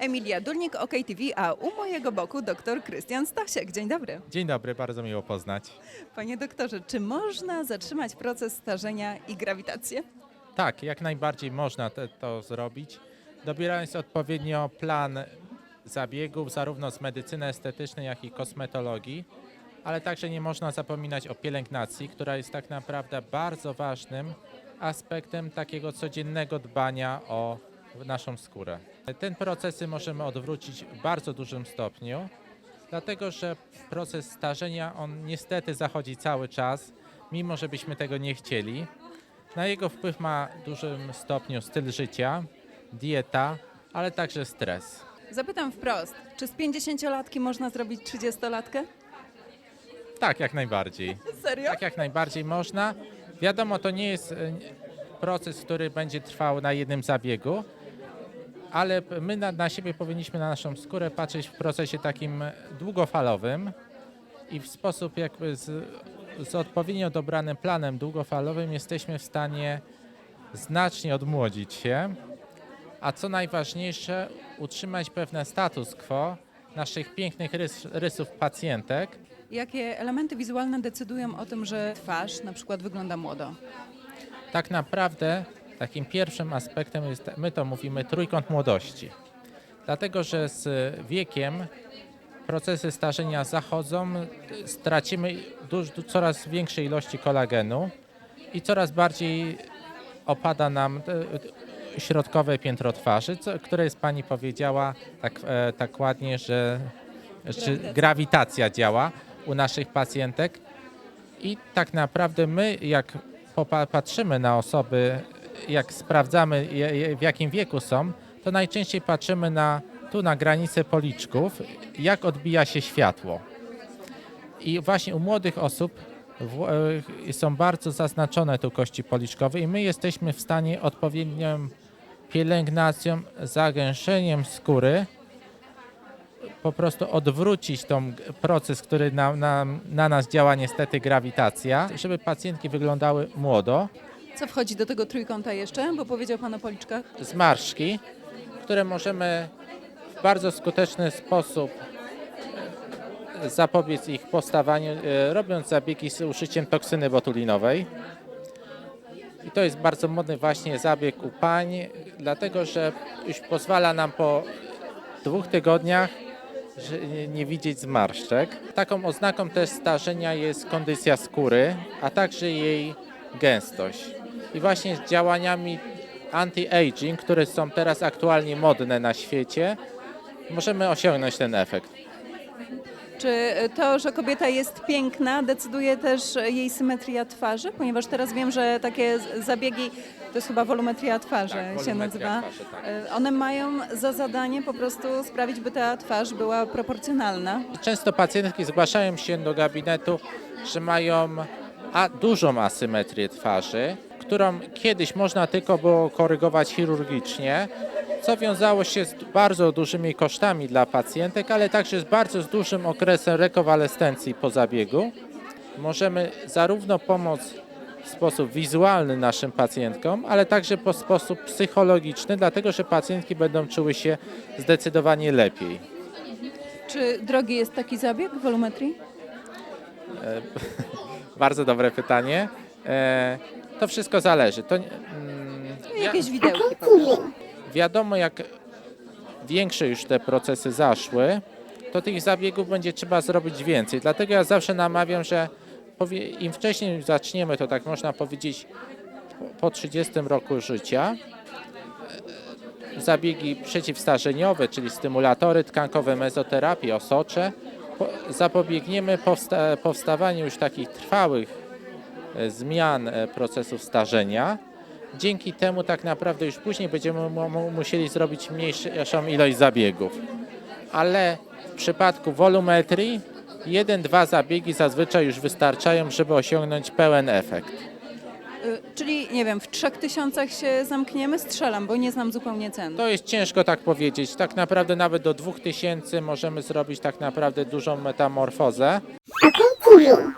Emilia Dulnik, OK TV, a u mojego boku dr Krystian Stasiak. Dzień dobry. Dzień dobry, bardzo miło poznać. Panie doktorze, czy można zatrzymać proces starzenia i grawitację? Tak, jak najbardziej można te, to zrobić, dobierając odpowiednio plan zabiegów, zarówno z medycyny estetycznej, jak i kosmetologii, ale także nie można zapominać o pielęgnacji, która jest tak naprawdę bardzo ważnym aspektem takiego codziennego dbania o naszą skórę. Ten procesy możemy odwrócić w bardzo dużym stopniu, dlatego że proces starzenia, on niestety zachodzi cały czas, mimo że byśmy tego nie chcieli. Na jego wpływ ma w dużym stopniu styl życia, dieta, ale także stres. Zapytam wprost, czy z 50-latki można zrobić 30-latkę? Tak, jak najbardziej. Serio? Tak, jak najbardziej można. Wiadomo, to nie jest e, proces, który będzie trwał na jednym zabiegu, ale my na, na siebie powinniśmy, na naszą skórę patrzeć w procesie takim długofalowym i w sposób jakby z, z odpowiednio dobranym planem długofalowym jesteśmy w stanie znacznie odmłodzić się, a co najważniejsze, utrzymać pewne status quo naszych pięknych rys, rysów pacjentek, Jakie elementy wizualne decydują o tym, że twarz na przykład wygląda młodo? tak naprawdę takim pierwszym aspektem jest, my to mówimy, trójkąt młodości. Dlatego, że z wiekiem procesy starzenia zachodzą, stracimy duż, du- coraz większej ilości kolagenu i coraz bardziej opada nam e, środkowe piętro twarzy, co, które jest pani powiedziała tak, e, tak ładnie, że, grawitacja działa u naszych pacjentek. I tak naprawdę my, jak popa- patrzymy na osoby, jak sprawdzamy, w jakim wieku są, to najczęściej patrzymy na, tu na granicę policzków, jak odbija się światło. I właśnie u młodych osób e, są bardzo zaznaczone tu kości policzkowe i my jesteśmy w stanie odpowiednią pielęgnacją, zagęszczeniem skóry po prostu odwrócić ten proces, który na, na, na nas działa niestety grawitacja, żeby pacjentki wyglądały młodo. Co wchodzi do tego trójkąta jeszcze? Bo powiedział Pan o policzkach. Zmarszczki, które możemy w bardzo skuteczny sposób e, zapobiec ich powstawaniu, e, robiąc zabiegi z użyciem toksyny botulinowej. I to jest bardzo modny właśnie zabieg u pań, dlatego że już pozwala nam po dwóch tygodniach nie widzieć zmarszczek. Taką oznaką też starzenia jest kondycja skóry, a także jej gęstość. I właśnie z działaniami anti-aging, które są teraz aktualnie modne na świecie, możemy osiągnąć ten efekt. Czy to, że kobieta jest piękna, decyduje też jej symetria twarzy? Ponieważ teraz wiem, że takie zabiegi, to jest chyba wolumetria twarzy Tak, się wolumetria nazywa. twarzy, tak. E, One mają za zadanie po prostu sprawić, by ta twarz była proporcjonalna. Często pacjentki zgłaszają się do gabinetu, że mają a, dużą asymetrię twarzy, którą kiedyś można tylko było korygować chirurgicznie, co wiązało się z bardzo dużymi kosztami dla pacjentek, ale także z bardzo dużym okresem rekowalescencji po zabiegu. Możemy zarówno pomóc w sposób wizualny naszym pacjentkom, ale także po sposób psychologiczny, dlatego że pacjentki będą czuły się zdecydowanie lepiej. Czy drogi jest taki zabieg wolumetrii? Bardzo dobre pytanie. To wszystko zależy. To, mm, ja, Jakieś widełki po prostu. wiadomo, jak większe już te procesy zaszły, to tych zabiegów będzie trzeba zrobić więcej. Dlatego ja zawsze namawiam, że powie, im wcześniej zaczniemy, to tak można powiedzieć po- po 30 roku życia, e, zabiegi przeciwstarzeniowe, czyli stymulatory tkankowe, mezoterapie, osocze, po- zapobiegniemy powsta- powstawaniu już takich trwałych zmian e, procesów starzenia. Dzięki temu tak naprawdę już później będziemy mu- mu- musieli zrobić mniejszą ilość zabiegów. Ale w przypadku wolumetrii jeden, dwa zabiegi zazwyczaj już wystarczają, żeby osiągnąć pełen efekt. Y, Czyli, nie wiem, w trzech tysiącach się zamkniemy? Strzelam, bo nie znam zupełnie cen. To jest ciężko tak powiedzieć. Tak naprawdę nawet do 2000 możemy zrobić tak naprawdę dużą metamorfozę. OK TV.